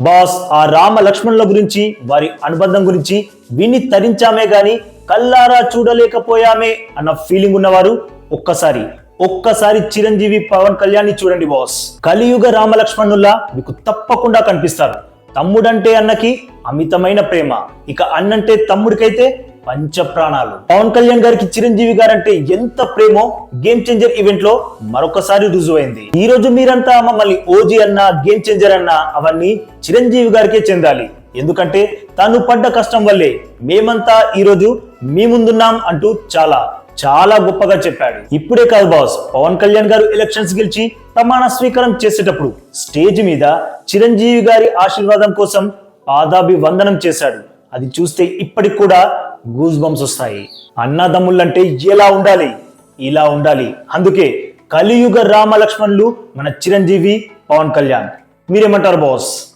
Boss ఆ రామ లక్ష్మణుల గురించి వారి అనుబంధం గురించి విని తరించామే గాని కల్లారా చూడలేకపోయామే అన్న ఫీలింగ్ ఉన్నవారు ఒక్కసారి ఒక్కసారి చిరంజీవి పవన్ కళ్యాణ్ని చూడండి బాస్. కలియుగ రామ లక్ష్మణుల్లా మీకు తప్పకుండా కనిపిస్తారు. తమ్ముడంటే అన్నకి అమితమైన ప్రేమ. ఇక అన్నంటే తమ్ముడికైతే పంచ ప్రాణాలు పవన్ కళ్యాణ్ గారికి చిరంజీవి గారంటే ఎంత ప్రేమో? గేమ్ చేంజర్ ఈవెంట్లో మరొకసారి రుజువైంది. ఈ రోజు మీరంతా మమ్మల్ని ఓజీ అన్న గేమ్ చేంజర్ అన్న అవన్నీ చిరంజీవి గారికే చెందాలి. ఎందుకంటే తను పడ్డ కష్టం వల్లే మేమంతా ఈ రోజు మీ ముందున్నాం అంటూ చాలా చాలా గొప్పగా చెప్పాడు. ఇప్పుడే కాదు బాస్ పవన్ కళ్యాణ్ గారు ఎలక్షన్స్ గెలిచి ప్రమాణ స్వీకారం చేసేటప్పుడు స్టేజ్ మీద చిరంజీవి గారి ఆశీర్వాదం కోసం పాదాభివందనం చేశాడు. అది చూస్తే ఇప్పటికి కూడా గూజ్ బంప్స్ వస్తాయి. అన్నదమ్ముళ్ళంటే ఎలా ఉండాలి? ఇలా ఉండాలి. అందుకే కలియుగ రామ లక్ష్మణులు మన చిరంజీవి పవన్ కళ్యాణ్. మీరేమంటారు బాస్?